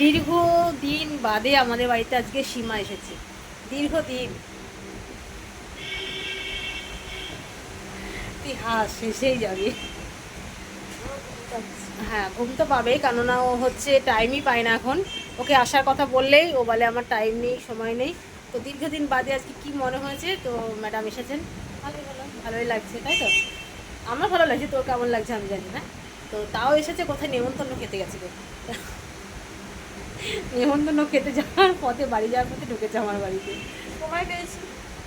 দীর্ঘ দিন বাদে আমাদের বাড়িতে আজকে সীমা এসেছে। দীর্ঘ দিন তুই হাস শেষেই যাবি। হ্যাঁ ঘুম তো পাবেই, কেননা ও হচ্ছে টাইমই পায় না এখন। ওকে আসার কথা বললেই ও বলে, আমার টাইম নেই, সময় নেই। তো দীর্ঘদিন বাদে আজকে কি মনে হয়েছে? তো ম্যাডাম এসেছেন। ভালোই হলো। ভালোই লাগছে, তাই তো? আমার ভালো লাগছে, তোর কেমন লাগছে আমি জানি না। তো তাও এসেছে, কোথায় নেমন্তন্ন খেতে গেছিল নেমন্তন্ন খেতে যাওয়ার পথে বাড়ি যাওয়ার পথে ঢুকেছে আমার বাড়িতে। সময় পেয়েছি?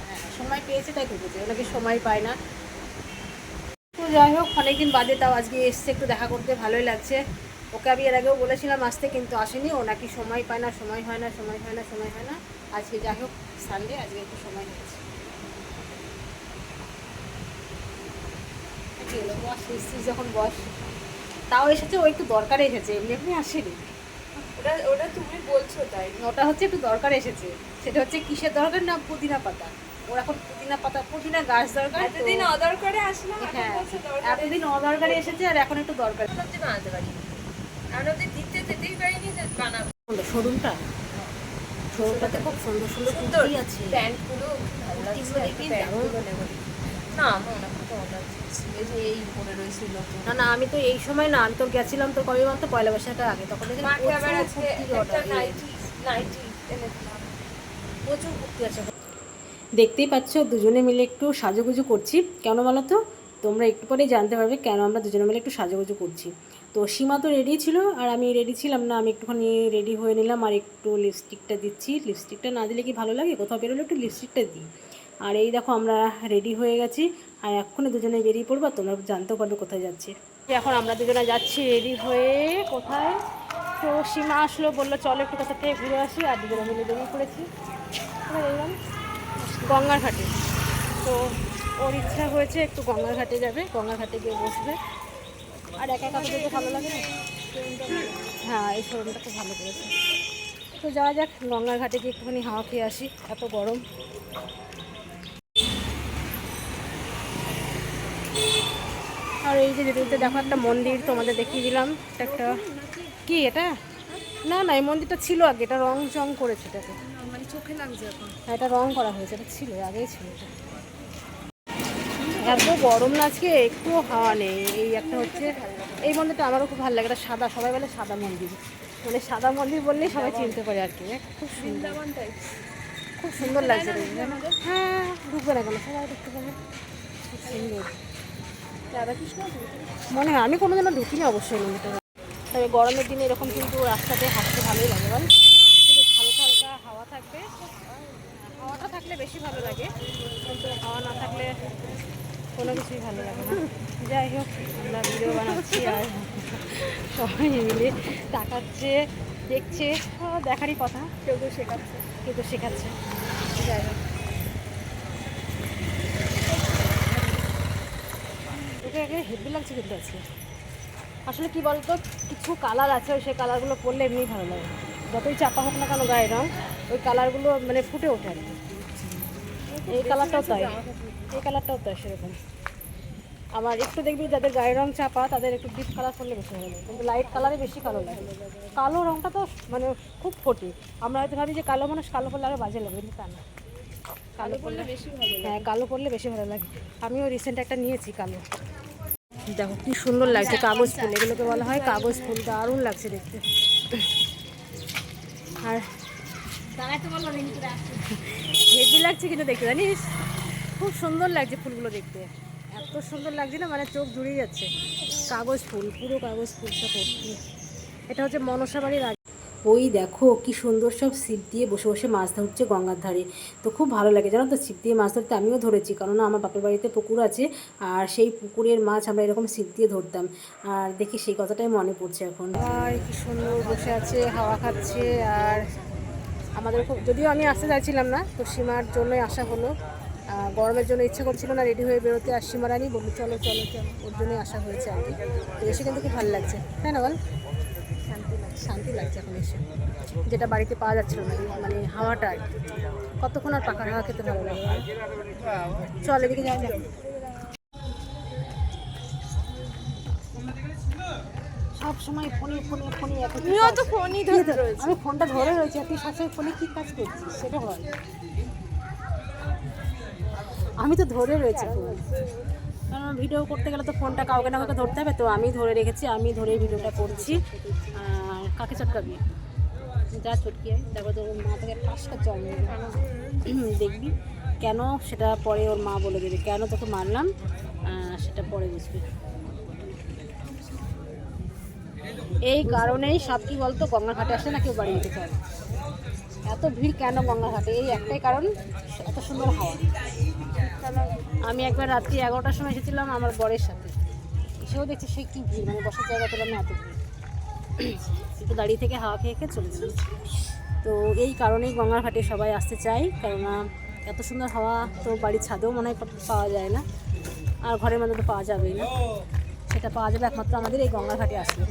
হ্যাঁ, সময় পেয়েছে তাই ঢুকেছে ওনাকে সময় পায় না। তো যাই হোক অনেকদিন বাদে তাও আজকে এসছে একটু দেখা করতে ভালোই লাগছে। ওকে আমি এর আগেও বলেছিলাম আসতে কিন্তু আসেনি। ও নাকি সময় পায় না সময় হয় না সময় হয় না সময় হয় না। আজকে যাই হোক সানডে আজকে একটু সময় হয়েছে বস এসছিস যখন বস তাও এসেছে ও একটু দরকারে এসেছে এমনি এমনি আসেনি। ওটা ওটা তুমি বলছো তাই। ওটা হচ্ছে একটু দরকার এসেছে। সেটা হচ্ছে কিসের দরকার না পুদিনা পাতা। ওর এখন পুদিনা পাতা পুদিনা গাছ দরকার এতদিন অদরকারে এখন হ্যাঁ এতদিন অদরকারে এসেছে আর এখন একটু দরকার। সবজি বানাতে পারি। আমরা ওদের দিতে যেতেই পারিনি যে বানাবো। শোরুমটা? শোরুমটাতে খুব সুন্দর সুন্দর কুর্তি আছে। প্যান্টগুলো কুর্তিগুলো প্যান্টগুলো নেব। না। আমার অনেক তো অর্ডার এই যে এই পরে রয়েছিল তো না না আমি তো এই সময় না আমি তো গেছিলাম তো কবে বলতো? পয়লা বৈশাখটা আগে। তখন দেখি মাকে আবার আজকে একটা নাইটি নাইটি এনে দিলাম প্রচুর কুর্তি আছে। দেখতেই পাচ্ছ দুজনে মিলে একটু সাজুগুজু করছি। কেন বলো তো? তোমরা একটু পরেই জানতে পারবে কেন আমরা দুজনে মিলে একটু সাজুগুজু করছি। তো সীমা তো রেডি ছিল আর আমি রেডি ছিলাম না। আমি একটুখানি রেডি হয়ে নিলাম আর একটু লিপস্টিকটা দিচ্ছি। লিপস্টিকটা না দিলে কি ভালো লাগে? কোথাও বেরোলে একটু লিপস্টিকটা দিই। আর এই দেখো আমরা রেডি হয়ে গেছি। আর এক্ষুনি দুজনে বেরিয়ে পড়ব তোমরা জানতেও পারবে কোথায় যাচ্ছি। এখন আমরা দুজনে যাচ্ছি রেডি হয়ে কোথায়? তো সীমা আসলো, বলল, চলো একটু কোথা থেকে ঘুরে আসি আর দুজনে মিলে বেরিয়ে পড়েছি? গঙ্গার ঘাটে। তো ওর ইচ্ছা হয়েছে একটু গঙ্গার ঘাটে যাবে, গঙ্গার ঘাটে গিয়ে বসবে। আর একা একা যেতে ভালো লাগে হ্যাঁ এই শোরুমটা খুব ভালো করেছে। তো যাওয়া যাক, গঙ্গার ঘাটে গিয়ে একটুখানি হাওয়া খেয়ে আসি, এত গরম। আর এই যে যেতে যেতে দেখো একটা মন্দির তোমাদের দেখিয়ে দিলাম। এটা একটা কি এটা? না না এই মন্দিরটা ছিল আগে এটা রং চং করেছে এটাকে। চোখে লাগছে হ্যাঁ, এটা রং করা হয়েছে এটা ছিল আগেই ছিল এত গরম না আজকে একটু হাওয়া নেই। এই একটা হচ্ছে এই মন্দিরটা আমারও খুব ভালো লাগে এটা সাদা সবাই বলে সাদা মন্দির। মানে সাদা মন্দির বললেই সবাই চিনতে পারে আর কি খুব সুন্দর। খুব সুন্দর লাগছে হ্যাঁ ঢুকবে না কেন? সবাই দেখতে পাবে। খুব সুন্দর। রাধাকৃষ্ণ? মনে হয় আমি কোনো দিনও ঢুকিনি অবশ্যই মন্দিরটা তবে গরমের দিনে এরকম কিন্তু রাস্তাতে হাঁটতে ভালোই লাগে বল? হালকা হালকা হাওয়া থাকবে। হাওয়াটা থাকলে বেশি ভালো লাগে কিন্তু হাওয়া না থাকলে কোনো কিছুই ভালো লাগে না। যাই হোক আমরা ভিডিও বানাচ্ছি আর সবাই মিলে তাকাচ্ছে দেখছে দেখারই কথা। কেউ কেউ শেখাচ্ছে। কেউ তো শেখাচ্ছে। যাই হোক ওকে একে হেভি লাগছে কিন্তু আজকে। আসলে কি বলতো কিছু কালার আছে ওই সেই কালারগুলো পরলে এমনি ভালো লাগে। যতই চাপা হোক না কেন গায়ে রং ওই কালারগুলো মানে ফুটে ওঠে আর এই কালারটাও তাই। এই কালারটাও তাই সেরকম। আবার একটু দেখবি যাদের গায়ের রং চাপা তাদের একটু ডিপ কালার করলে বেশি ভালো লাগে। কিন্তু লাইট কালারে বেশি কালো লাগে। কালো রংটা তো মানে খুব ফোটে। আমরা হয়তো ভাবি যে কালো মানুষ কালো করলে আরও বাজে লাগে কিন্তু তা না। কালো করলে বেশি ভালো হ্যাঁ কালো পরলে বেশি ভালো লাগে। আমিও রিসেন্ট একটা নিয়েছি কালো। দেখো, কি সুন্দর লাগছে, কাগজ ফুল, এগুলোকে বলা হয় কাগজ ফুল, দারুণ লাগছে দেখতে। আর হেভি লাগছে কিন্তু দেখতে, জানিস? খুব সুন্দর লাগছে ফুলগুলো দেখতে। এত সুন্দর লাগছে না মানে চোখ জুড়িয়ে যাচ্ছে। কাগজ ফুল, পুরো কাগজ ফুলটা সব এটা হচ্ছে মনসা বাড়ির আগে। ওই দেখো কি সুন্দর সব ছিপ দিয়ে বসে বসে মাছ ধরছে গঙ্গার ধারে। তো খুব ভালো লাগে, জানো তো? ছিপ দিয়ে মাছ ধরতে আমিও ধরেছি কারণ আমার বাপের বাড়িতে পুকুর আছে আর সেই পুকুরের মাছ আমরা এরকম ছিপ দিয়ে ধরতাম। আর দেখি সেই কথাটাই মনে পড়ছে এখন। কি সুন্দর বসে আছে, হাওয়া খাচ্ছে আর আমাদের খুব যদিও আমি আসতে চাইছিলাম না, তো সীমার জন্যই আসা হলো। গরমের জন্য ইচ্ছে করছিল না, রেডি হয়ে বেরোতে, আর সীমা রানী বলল, চলো চলো চলো। ওর জন্যই আসা হয়েছে আর কি। তো এসে কিন্তু খুব ভালো লাগছে। তাই না বল? শান্তি লাগছে এখন এসে। যেটা বাড়িতে পাওয়া যাচ্ছিল না মানে হাওয়াটা কতক্ষণ আর পাখার হাওয়া খেতে ভালো লাগে? চল এদিকে যাওয়া যাক সব সময় ফোনে ফোনে ফোনে তো ফোনই ধরে রয়েছে আমি ফোনটা ধরে রয়েছি আর তুই সবসময় ফোনে কি কাজ করছিস সেটা বল। আমি তো ধরে রয়েছি ফোন। কারণ ভিডিও করতে গেলে তো ফোনটা কাউকে না কাউকে ধরতে হবে তো আমি ধরে রেখেছি আমি ধরে ভিডিওটা করছি। আর কাকে চটকাবি? যা চটকি হয় তারপর তোর মা থেকে পাঁচটা চল দেখবি কেন সেটা পরে ওর মা বলে দেবে। কেন তোকে মারলাম সেটা পরে বুঝবি। এই কারণেই সব কি বলতো, গঙ্গাঘাটে আসে না কেউ বাড়ি যেতে চায়। এত ভিড় কেন গঙ্গাঘাটে? এই একটাই কারণ, এত সুন্দর হাওয়া। আমি একবার রাত্রি এগারোটার সময় এসেছিলাম আমার বরের সাথে। সেও দেখছি সে কি ভিড় মানে বসার জায়গা পেলাম না এত ভিড়। একটু দাঁড়িয়ে থেকে হাওয়া খেয়ে খেয়ে চলে গেলাম তো এই কারণেই গঙ্গার ঘাটে সবাই আসতে চাই কেননা এত সুন্দর হাওয়া তো বাড়ির ছাদেও মনে হয় পাওয়া যায় না, আর ঘরের মধ্যে তো পাওয়া যাবেই না। সেটা পাওয়া যাবে একমাত্র আমাদের এই গঙ্গার ঘাটে আসলে।